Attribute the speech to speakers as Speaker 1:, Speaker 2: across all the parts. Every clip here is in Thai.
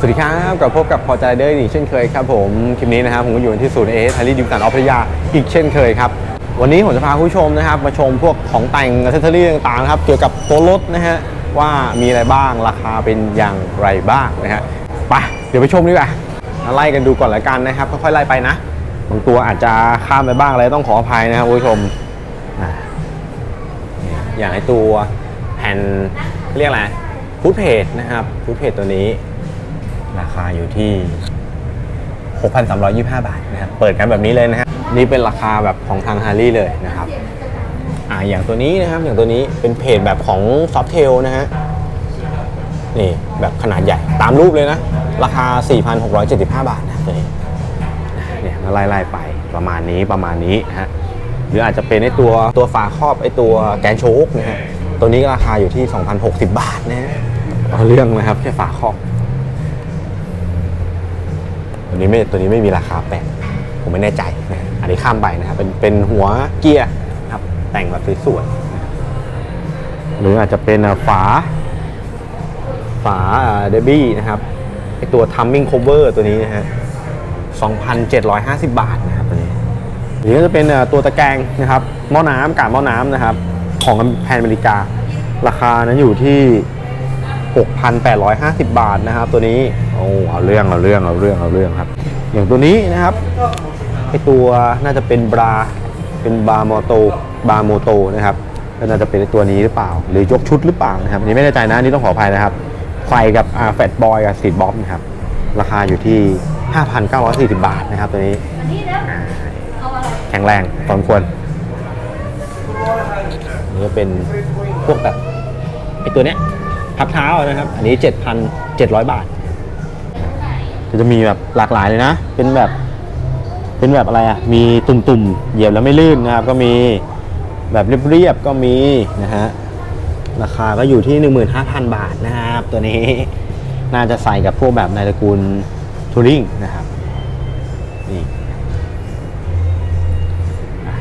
Speaker 1: สวัสดีครับกับพบกับพอใจเดอร์อีกเช่นเคยครับผมคลิปนี้นะครับผมก็อยู่ที่ศูนย์เอสไทลีดิวสันออฟพยาอีกเช่นเคยครับ วันนี้ผมจะพาผู้ชมนะครับมาชมพวกของแต่งอัซเซอรี่ต่างๆครับเกี่ยวกับตัวรถนะฮะว่ามีอะไรบ้างราคาเป็นอย่างไรบ้างนะฮะไปเดี๋ยวไปชมดีกว่ามาไล่กันดูก่อนละกันนะครับค่อยๆไล่ไปนะบางตัวอาจจะข้ามไปบ้างอะไรต้องขออภัยนะครับผู้ชมอย่างไอตัวแผ่นเรียกอะไรฟูดเพจนะครับฟูดเพจตัวนี้ ราคาอยู่ที่ 6,325 บาทนะครับ เปิดกันแบบนี้เลยนะฮะนี่เป็นราคาแบบของทางฮาร์รี่เลยนะครับ อ่าอย่างตัวนี้นะครับ อย่างตัวนี้เป็นเพจแบบของซอฟเทลนะฮะ นี่แบบขนาดใหญ่ ตามรูปเลยนะ ราคา 4,675 บาทนะตัวนี้เนี่ยไล่ไล่ไปประมาณนี้ประมาณนี้นะฮะ หรืออาจจะเป็นไอตัวตัวฝาครอบไอตัวแกนโชคนะฮะ ตัวนี้ราคาอยู่ที่ 2,060 บาทนะฮะเอาเรื่องนะครับแค่ฝาครอบ ตัวนี้ไม่ตัวนี้ไม่มีราคาแปะผมไม่แน่ใจนะอันนี้ข้ามไปนะครับเป็นเป็นหัวเกียร์นะครับแต่งแบบสวยๆนะครับหรืออาจจะเป็นอะฝา ฝาเดบี้นะครับไอตัว timing cover ตัวนี้นะฮะ2,750 บาทนะครับตัวนี้หรือจะเป็นอะตัวตะแกรงนะครับหม้อน้ำกาบหม้อน้ำนะครับ ของแพนอเมริกา ราคานั้นอยู่ที่ 6,850 บาทนะครับ ตัวนี้โอ้เอาเรื่องเอาเรื่องเอาเรื่องเอาเรื่องครับ อย่างตัวนี้นะครับไอตัวน่าจะเป็นบราเป็นบาโมโตบาโมโตนะครับก็น่าจะเป็นไอ้ตัวนี้หรือเปล่า หรือยกชุดหรือเปล่านะครับอันนี่ไม่แน่ใจนะอันนี่ต้องขออภัยนะครับไฟกับอ่าแฟตบอยกับสีดบ๊อบนะครับราคาอยู่ที่ 5,940 บาทนะครับ ตัวนี้อ่าแข็งแรงพอสมควรนี่ก็เป็นพวกแบบไอตัวเนี้ย พักเท้านะครับ อันนี้ 7,700 บาทก็จะมีแบบหลากหลายเลยนะ เป็นแบบ เป็นแบบอะไรอะ มีตุ่มๆ เหยียบแล้วไม่ลื่นนะครับ ก็มีแบบเรียบๆ ก็มีนะฮะ ราคาก็อยู่ที่ 15,000 บาทนะครับ ตัวนี้น่าจะใส่กับพวกแบบในตระกูลทัวริงนะครับ นี่อะ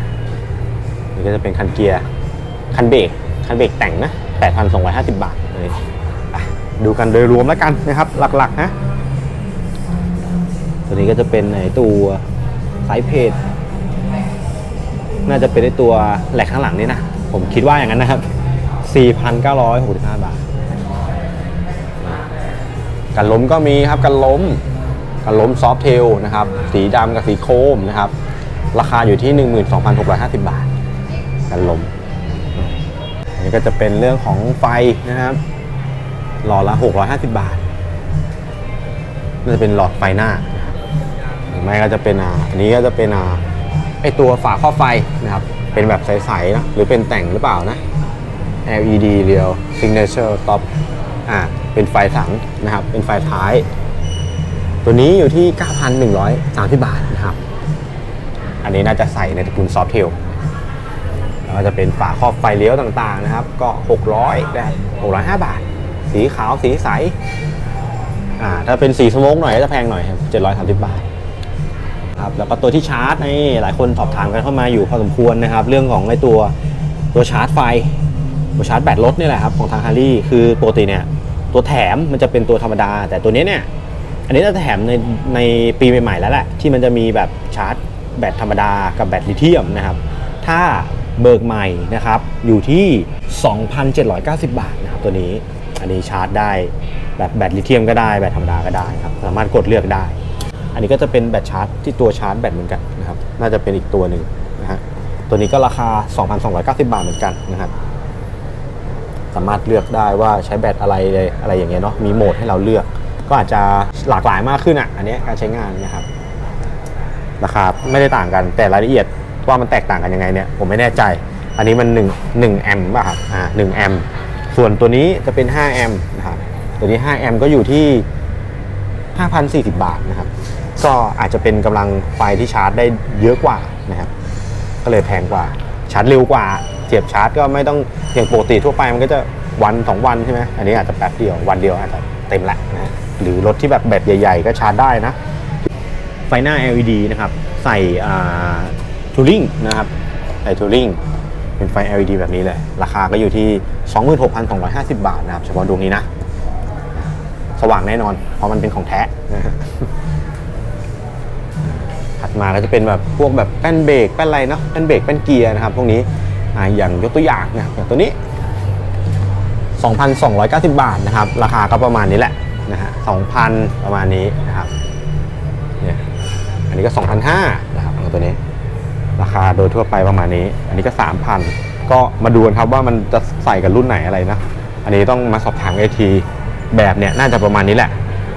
Speaker 1: นี่ก็จะเป็นคันเกียร์ คันเบรก คันเบรกแต่งนะ 8,250 บาท เลยอ่ดูกันโดยรวมแล้วกันนะครับหลักๆนะตัวนี้ก็จะเป็นไอตัวสายเพจน่าจะเป็นไอตัวแหลกข้างหลังนี่นะ ผมคิดว่าอย่างนั้นนะครับ 4,965 บาท กันล้มก็มีครับกันล้ม กันล้มซอฟเทลนะครับ สีดำกับสีโครมนะครับ ราคาอยู่ที่ 12,650 บาท กันล้ม นี่ก็จะเป็นเรื่องของไฟนะครับ หลอดละ 650 บาทน่าจะเป็นหลอดไฟหน้านะครับหรือไม่ก็จะเป็นอ่าอันนี้ก็จะเป็นอ่าไอตัวฝาครอบไฟนะครับ เป็นแบบใสๆนะหรือเป็นแต่งหรือเปล่านะ LED เรียว signature top อ่าเป็นไฟถังนะครับ เป็นไฟท้าย ตัวนี้อยู่ที่ 9,130 บาทนะครับ อันนี้น่าจะใส่ในตระกูลซอฟเทล แล้วก็จะเป็นฝาครอบไฟเลี้ยวต่างๆนะครับ ก็ 600นะครับ605 บาท สีขาวสีใสอ่าถ้าเป็นสีสโมกหน่อยก็จะแพงหน่อยครับ730 บาทครับแล้วก็ตัวที่ชาร์จนี่หลายคนสอบถามกันเข้ามาอยู่พอสมควรนะครับ เรื่องของไอตัวตัวชาร์จไฟ ตัวชาร์จแบตรถนี่แหละครับของทางฮาร์รี่คือปกติเนี่ยตัวแถมมันจะเป็นตัวธรรมดา แต่ตัวนี้เนี่ยอันนี้จะแถมในในปีใหม่ๆแล้วแหละที่มันจะมีแบบชาร์จแบตธรรมดากับแบตลิเธียมนะครับ ถ้า เบิกใหม่นะครับ อยู่ที่ 2,790 บาทนะครับตัวนี้ อันนี้ชาร์จได้แบบแบตลิเธียมก็ได้แบตธรรมดาก็ได้ครับ สามารถกดเลือกได้ อันนี้ก็จะเป็นแบตชาร์จที่ตัวชาร์จแบตเหมือนกันนะครับ น่าจะเป็นอีกตัวหนึ่งนะฮะ ตัวนี้ก็ราคา 2,290 บาทเหมือนกันนะครับ สามารถเลือกได้ว่าใช้แบตอะไรเลยอะไรอย่างเงี้ยเนาะ มีโหมดให้เราเลือก ก็อาจจะหลากหลายมากขึ้นอะ อันนี้การใช้งานนะครับ ราคาไม่ได้ต่างกันแต่รายละเอียด ว่ามันแตกต่างกันยังไงเนี่ยผมไม่แน่ใจ อันนี้มัน1 1แอมป์ป่ะครับอ่า1แอมป์ส่วนตัวนี้จะเป็น 5 แอมป์นะครับตัวนี้5แอมป์ก็อยู่ที่ 5,040 บาทนะครับ ก็อาจจะเป็นกำลังไฟที่ชาร์จได้เยอะกว่านะครับ ก็เลยแพงกว่า ชาร์จเร็วกว่า เสียบชาร์จก็ไม่ต้องอย่างปกติทั่วไปมันก็จะวันสองวันใช่ไหมอันนี้อาจจะแป๊บเดียววันเดียวอาจจะเต็มละนะฮะหรือรถที่แบบแบตใหญ่ ๆ ก็ชาร์จได้นะ ไฟหน้า LED นะครับ ใส่ ทูริงนะครับใส่ทูริงเป็นไฟ LED แบบนี้เลย ราคาก็อยู่ที่ 26,250 บาทนะครับ เฉพาะดวงนี้นะ สว่างแน่นอน เพราะมันเป็นของแท้นะถัดมาก็จะเป็นแบบพวกแบบแป้นเบรกแป้นอะไรเนาะแป้นเบรกแป้นเกียร์นะครับ พวกนี้อ่าอย่างยกตัวอย่างนะอย่างตัวนี้ 2,290 บาทนะครับ ราคาก็ประมาณนี้แหละนะฮะ2,000 ประมาณนี้นะครับเนี่ยอันนี้ก็ 2,500นะครับตัวนี้ ราคาโดยทั่วไปประมาณนี้ อันนี้ก็ 3,000 ก็มาดูกันครับว่ามันจะใส่กับรุ่นไหนอะไรนะ อันนี้ต้องมาสอบถามไอทีแบบเนี่ยน่าจะประมาณนี้แหละ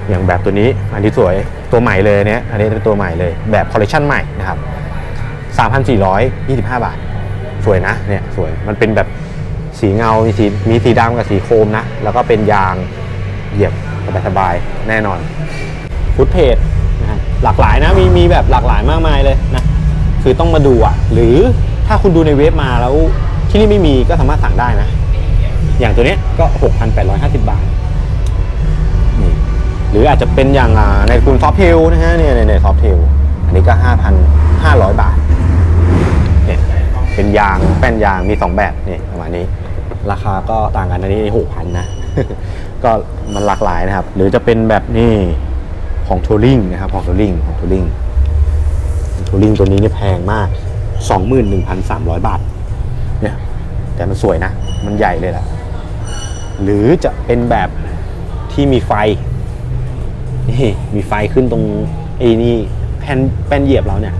Speaker 1: อย่างแบบตัวนี้อันนี้สวยตัวใหม่เลยเนี่ยอันนี้เป็นตัวใหม่เลยแบบคอลเลคชันใหม่นะครับ3,425 บาท สวยนะเนี่ยสวยมันเป็นแบบสีเงา มีสีมีสีดำกับสีโครมนะ แล้วก็เป็นยางเหยียบสบายๆแน่นอน ฟุตเพจนะฮะหลากหลายนะ มีมีแบบหลากหลายมากมายเลยนะ คือต้องมาดูอะ หรือถ้าคุณดูในเว็บมาแล้วที่นี่ไม่มีก็สามารถสั่งได้นะ อย่างตัวเนี้ยก็ 6,850 บาทนี่หรืออาจจะเป็นอย่างในกลุ่มซอฟเทลนะฮะเนี่ยในซอฟเทลอันนี้ก็ 5,500 บาทเนี่ยเป็นยางแป้นยางมี 2 แบบนี่ประมาณนี้ ราคาก็ต่างกันอันนี้6,000นะ ก็มันหลากหลายนะครับ หรือจะเป็นแบบนี่ของทัวริงนะครับของทัวริงของทัวริง ทัวริงตัวนี้เนี่ยแพงมาก 21,300 บาท เนี่ย แต่มันสวยนะ มันใหญ่เลยล่ะ หรือจะเป็นแบบที่มีไฟ นี่ มีไฟขึ้นตรงไอ้นี่แผ่นแป้นเหยียบเราเนี่ย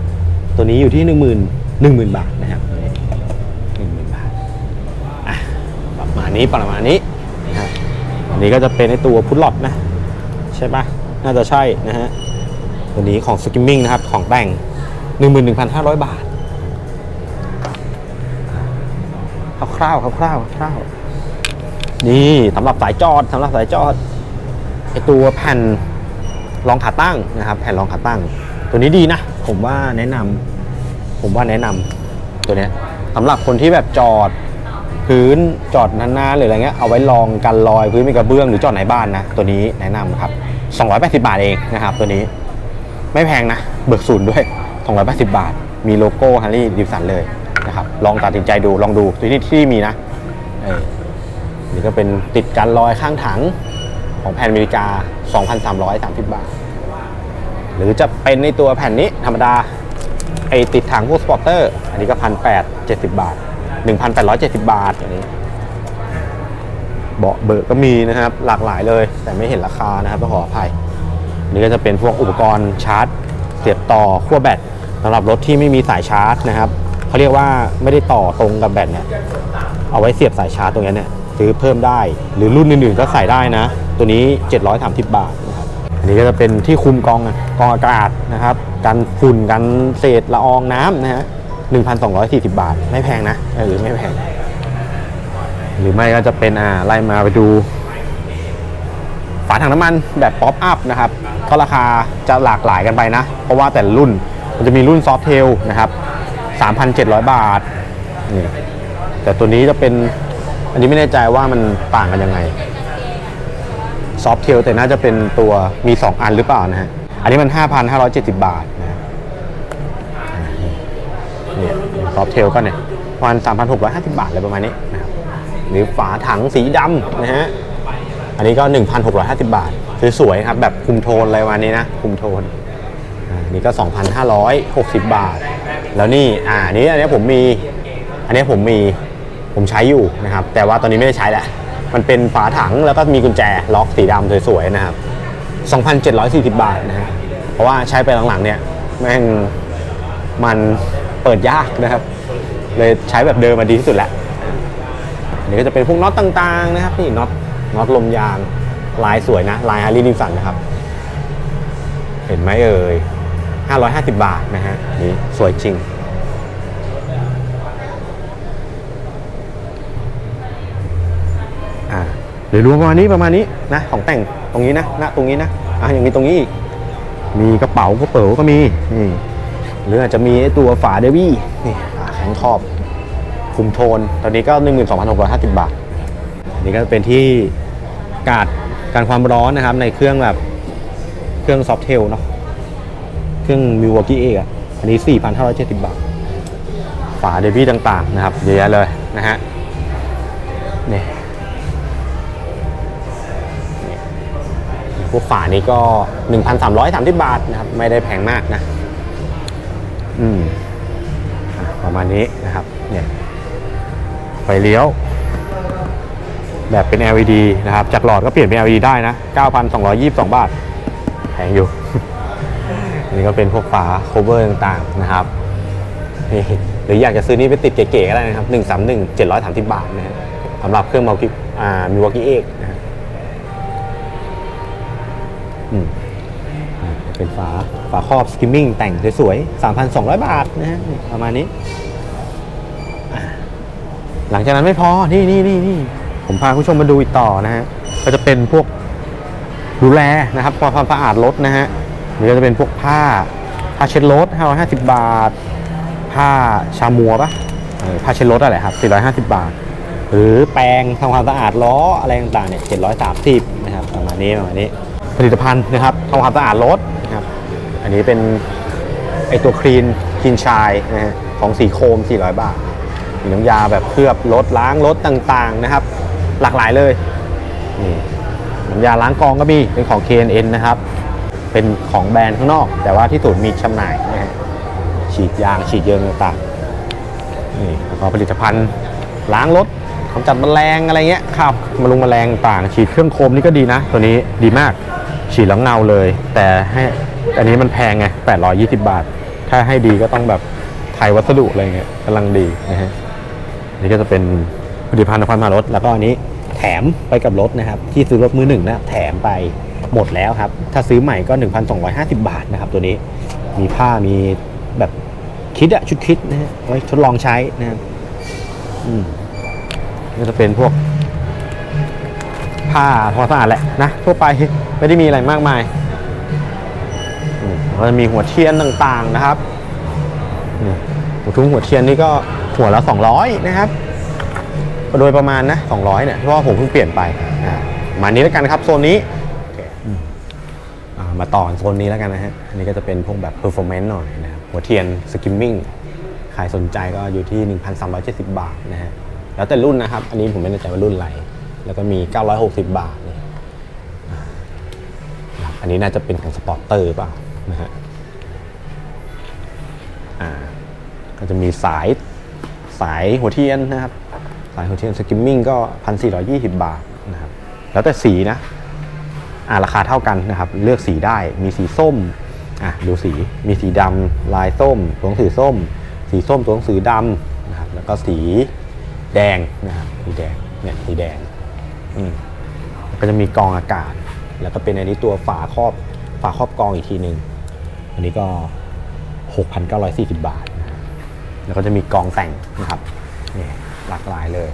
Speaker 1: ตัวนี้อยู่ที่ 1 0 0 0 0 1 0,000 บาทนะครับหนึ่งหมื่นบาท อะ ประมาณนี้ประมาณนี้นะครับอันนี้ก็จะเป็นไอตัวพุทลอตนะ ใช่ปะน่าจะใช่นะฮะตัวนี้ของ Skimming นะครับ ของแต่ง 11,500 บาทคร่าวๆคร่าวๆคร่าวๆนี่สำหรับสายจอดสำหรับสายจอดไอตัวแผ่นรองขาตั้งนะครับ แผ่นรองขาตั้ง ตัวนี้ดีนะ ผมว่าแนะนำผมว่าแนะนำตัวเนี้ยสำหรับคนที่แบบจอดพื้นจอดนานๆหรืออะไรเงี้ยเอาไว้รองกันรอยพื้นมีกระเบื้องหรือจอดในบ้านนะตัวนี้แนะนำครับ 280 บาทเองนะครับ ตัวนี้ ไม่แพงนะ เบิกศูนย์ด้วย 280 บาท มีโลโก้ฮันรี่ดิวสันเลยนะครับลองตัดสินใจดูลองดูที่นี่ที่มีนะเนี่ก็เป็นติดกันรอยข้างถังของแผ่นอเมริกา 2,330 บาท หรือจะเป็นในตัวแผ่นนี้ธรรมดาไอติดถังพวกสปอร์เตอร์ อันนี้ก็พันแปดเจ็ดสิบบาท1,870บาทอันนี้เบาะเบิกก็มีนะครับ หลากหลายเลย แต่ไม่เห็นราคานะครับต้องขออภัยนี่ก็จะเป็นพวกอุปกรณ์ชาร์จ เสียบต่อขั้วแบตสำหรับรถที่ไม่มีสายชาร์จนะครับเขาเรียกว่าไม่ได้ต่อตรงกับแบตเนี่ยเอาไว้เสียบสายชาร์จตรงนี้เนี่ยซื้อเพิ่มได้ หรือรุ่นอื่นๆก็ใส่ได้นะ ตัวนี้ 730 บาทนะครับอันนี้ก็จะเป็นที่คุมกองกองอากาศนะครับกันฝุ่นกันเศษละอองน้ำนะฮะ1,240 บาท ไม่แพงนะเออไม่แพง หรือไม่ก็จะเป็นอ่าไล่มาไปดูาถังน้ำมันแบบป๊อปอัพนะครับก็ราคาจะหลากหลายกันไปนะ เพราะว่าแต่รุ่นมันจะมีรุ่นซอฟเทลนะครับ 3,700 บาทนี่แต่ตัวนี้จะเป็นอันนี้ไม่แน่ใจว่ามันต่างกันยังไงซอฟเทลแต่น่าจะเป็นตัวมี 2 อันหรือเปล่านะฮะอันนี้มัน 5,570 บาทนะนี่ซอฟเทลก็เนี่ยประมาณ3,650 บาทอะไรประมาณนี้นะครับหรือฝาถังสีดำนะฮะ อันนี้ก็ 1,650 บาท สวยๆครับ แบบคุมโทนอะไรวันนี้นะคุมโทนอ่านี่ก็ 2,560 บาท แล้วนี่อ่านนี้อันนี้ผมมี อันนี้ผมมีผมใช้อยู่นะครับ แต่ว่าตอนนี้ไม่ได้ใช้แหละ มันเป็นฝาถังแล้วก็มีกุญแจล็อกสีดำสวยๆนะครับ 2,740 บาทนะฮะเพราะว่าใช้ไปหลังๆเนี่ยแม่งมันเปิดยากนะครับ เลยใช้แบบเดิมมาดีที่สุดแหละอันนี้ก็จะเป็นพวกน็อตต่างๆนะครับนี่น็อต น็อตลมยางลายสวยนะ ลายฮาร์ลีดิสันนะครับ เห็นไหมเอ่ย 550 บาทนะฮะนี่สวยจริง อ่าหรือรวมประมาณนี้ประมาณนี้นะ ของแต่งตรงนี้นะณตรงนี้นะ อะยังมีตรงนี้อีก มีกระเป๋ากระเป๋าก็มี นี่ หรืออาจจะมีตัวฝาเดวี่นี่ฝาแข็งขอบคุมโทน ตอนนี้ก็ 12,650 บาทอั นนี้ก็เป็นที่กาดการความร้อนนะครับ ในเครื่องแบบเครื่องซอฟเทลเนาะเครื่องมิวกี้เอกอันนี้ 4,570 บาท ฝาเดบี้ต่างๆนะครับเยอะแยะเลยนะฮะนี่นี่พวกฝานี้ก็ 1,330 บาทนะครับ ไม่ได้แพงมากนะ อืม ประมาณนี้นะครับ เนี่ย ไฟเลี้ยว แบบเป็น LED นะครับ จากหลอดก็เปลี่ยนเป็น LED ได้นะ 9,222 บาท แพงอยู่นนี้ก็เป็นพวกฝา cover ต่างๆนะครับ นี่หรืออยากจะซื้อนี่ไปติดเก๋ๆก็ได้นะครับ 131 730 บาทนะฮะสำหรับเครื่องมัลกิอ่ามีวอกี้เอกนะฮะอืมเป็นฝาฝาครอบสกิมมิ่งแต่งสวยๆ 3,200 บาทนะฮะประมาณนี้ หลังจากนั้นไม่พอ นี่นี่นี่นี่ ผมพาคุณผู้ชมมาดูอีกต่อนะฮะก็จะเป็นพวกดูแลนะครับความสะอาดรถนะฮะหรือจะเป็นพวกผ้าผ้าเช็ดรถ550 บาท ผ้าชามัวปะผ้าเช็ดรถอะไรครับ 450 บาท หรือแปรงทำความสะอาดล้ออะไรต่างๆเนี่ย730นะครับประมาณนี้ประมาณนี้ ผลิตภัณฑ์นะครับทำความสะอาดรถนะครับอันนี้เป็นไอตัวคลีนคลีนชายนะฮะของสีโคม 400 บาทมีน้ำยาแบบเคลือบรถล้างรถต่างๆนะครับ หลากหลายเลยนี่น้ำยาล้างกองก็มีเป็นของ KNN นะครับ เป็นของแบรนด์ข้างนอก แต่ว่าที่ศูนย์มีจำหน่ายนะฮะฉีดยางฉีดเยิงต่างๆนี่แล้วก็ผลิตภัณฑ์ล้างรถกำจัดแมลงอะไรเงี้ยครับมาลงแมลงต่างฉีดเครื่องโคมนี่ก็ดีนะ ตัวนี้ดีมากฉีดแล้วเงาเลย แต่ให้อันนี้มันแพงไง 820 บาท ถ้าให้ดีก็ต้องแบบไทยวัสดุอะไรเงี้ยกำลังดีนะฮะนี่ก็จะเป็นผลิตภัณฑ์นครมารถแล้วก็อันนี้ แถมไปกับรถนะครับ ที่ซื้อรถมือหนึ่งนะแถมไปหมดแล้วครับ ถ้าซื้อใหม่ก็ 1,250 บาทนะครับ ตัวนี้มีผ้ามีแบบคิดอะชุดคิดนะฮะไว้ทดลองใช้นะครับอืมก็จะเป็นพวก ผ้าทอสะอาดแหละนะทั่วไปไม่ได้มีอะไรมากมายอืมแล้วก็จะมีหัวเทียนต่างๆนะครับนี่หัวทุ้งหัวเทียนนี่ก็หัวละ 200 นะครับ โดยประมาณนะ200เนี่ยเพราะว่าผมเพิ่งเปลี่ยนไปอ่ามานี้แล้วกันครับโซนนี้มาต่อโซนนี้แล้วกันนะฮะ อันนี้ก็จะเป็นพวกแบบ performance หน่อยนะครับหัวเทียน skimming ใครสนใจก็อยู่ที่ 1,370 บาทนะฮะ แล้วแต่รุ่นนะครับ อันนี้ผมไม่แน่ใจว่ารุ่นอะไร แล้วก็มี 960 บาทนี่อ่านะครับอันนี้น่าจะเป็นของสปอร์เตอร์เปล่านะฮะ อ่า ก็จะมีสายสายหัวเทียนนะครับ สายหัวเทียนสกิมมิ่งก็ 1,420 บาทนะครับแล้วแต่สีนะอ่าราคาเท่ากันนะครับ เลือกสีได้มีสีส้มอะดูสีมีสีดำลายส้มตัวหนังสือส้ม สีส้มตัวหนังสือดำนะครับแล้วก็สีแดงนะครับสีแดงเนี่ยสีแดงอืมก็จะมีกองอากาศ แล้วก็เป็นอันนี้ตัวฝาครอบฝาครอบกองอีกทีหนึ่งอันนี้ก็ 6,940 บาทนะครับแล้วก็จะมีกองแต่งนะครับนี่ หลากหลายเลย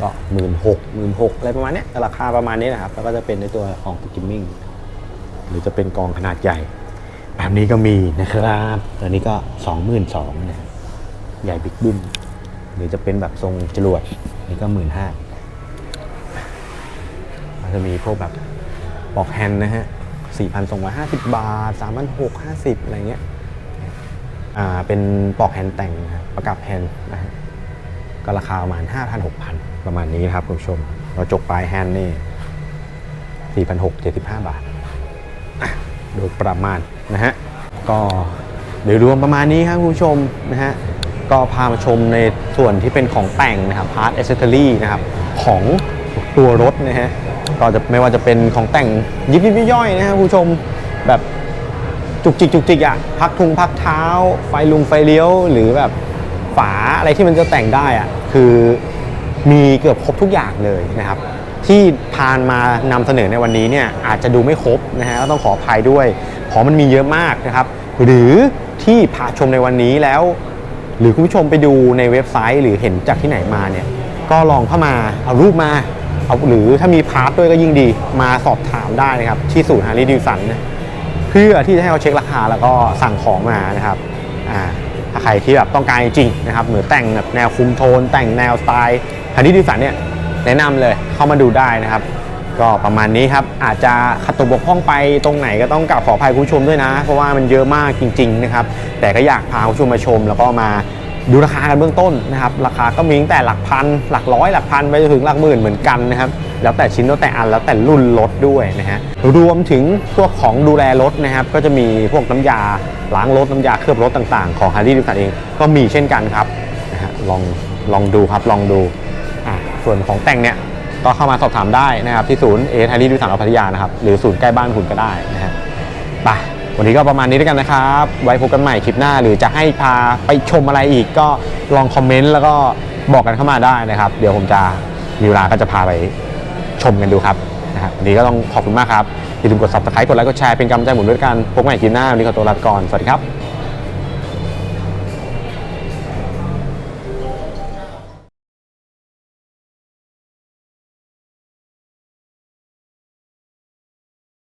Speaker 1: ก็หมื่นหกหมื่นหกอะไรประมาณเนี้ยราคาประมาณนี้นะครับ แล้วก็จะเป็นในตัวของสกิมมิ่งหรือจะเป็นกองขนาดใหญ่ แบบนี้ก็มีนะครับตัวนี้ก็สองหมื่นสองนะใหญ่บิ๊กบึ้มหรือจะเป็นแบบทรงจรวดนี่ก็หมื่นห้าจะมีพวกแบบปลอกแฮนนะฮะ4,250บบาท3,650อะไรเงี้ยอ่าเป็นปลอกแฮนแต่งนะครับประกับแฮนนะฮะ ก็ราคาประมาณ 5,000 6,000 ประมาณนี้นะครับคุณผู้ชม เราจกปลายแฮนด์นี่4,675 บาท โดยประมาณนะฮะ ก็โดยรวมประมาณนี้ครับคุณผู้ชมนะฮะ ก็พามาชมในส่วนที่เป็นของแต่งนะครับพาร์ทเอเซอรี่นะครับ ของตัวรถนะฮะ ก็จะไม่ว่าจะเป็นของแต่งยิบยิบย่อยนะครับคุณผู้ชมแบบจุกจิกจุกจิกอะพักทุงพักเท้า ไฟลุงไฟเลี้ยว หรือแบบฝาอะไรที่มันจะแต่งได้อะ คือมีเกือบครบทุกอย่างเลยนะครับ ที่พานมานำเสนอในวันนี้เนี่ยอาจจะดูไม่ครบนะฮะก็ต้องขออภัยด้วยเพราะมันมีเยอะมากนะครับ หรือที่พาชมในวันนี้แล้ว หรือคุณผู้ชมไปดูในเว็บไซต์ หรือเห็นจากที่ไหนมาเนี่ยก็ลองเข้ามาเอารูปมาเอาหรือถ้ามีพาร์ทด้วยก็ยิ่งดีมาสอบถามได้นะครับ ที่ศูนย์ฮาร์ลีดิวสันเพื่อที่จะให้เขาเช็คราคาแล้วก็สั่งของมานะครับอ่า ถ้าใครที่แบบต้องการจริงนะครับหรือแต่งแบบแนวคุมโทน แต่งแนวสไตล์ฮันนี่ดิสันเนี่ยแนะนำเลยเข้ามาดูได้นะครับ ก็ประมาณนี้ครับอาจจะขัดตกบกพร่องไปตรงไหนก็ต้องกราบขออภัยคุณผู้ชมด้วยนะ เพราะว่ามันเยอะมากจริง ๆ นะครับ แต่ก็อยากพาคุณผู้ชมมาชม แล้วก็มา ดูราคากันเบื้องต้นนะครับราคาก็มีตั้งแต่หลักพันหลักร้อยหลักพันไปจนถึงหลักหมื่นเหมือนกันนะครับแล้วแต่ชิ้นแล้วแต่อันแล้วแต่รุ่นรถด้วยนะฮะรวมถึงพวกของดูแลรถนะครับก็จะมีพวกน้ำยาล้างรถน้ำยาเคลือบรถต่างๆ ของ Harley Davidson เองก็มีเช่นกันครับนะฮะลองลองดูครับลองดูอะส่วนของแต่งเนี่ยก็เข้ามาสอบถามได้นะครับที่ศูนย์เอท Harley Davidson อพัทยานะครับหรือศูนย์ใกล้บ้านคุณก็ได้นะฮะไป วันนี้ก็ประมาณนี้ด้วยกันนะครับ ไว้พบกันใหม่คลิปหน้า หรือจะให้พาไปชมอะไรอีกก็ลองคอมเมนต์แล้วก็บอกกันเข้ามาได้นะครับ เดี๋ยวผมจะมีเวลาก็จะพาไปชมกันดูครับนะครับวันนี้ก็ต้องขอบคุณมากครับอย่าลืมกด subscribe กดไลค์กดแชร์เป็นกำลังใจหมุนด้วยกันพบกันใหม่คลิปหน้าวันนี้ขอตัวลาไปก่อนสวัสดีครับ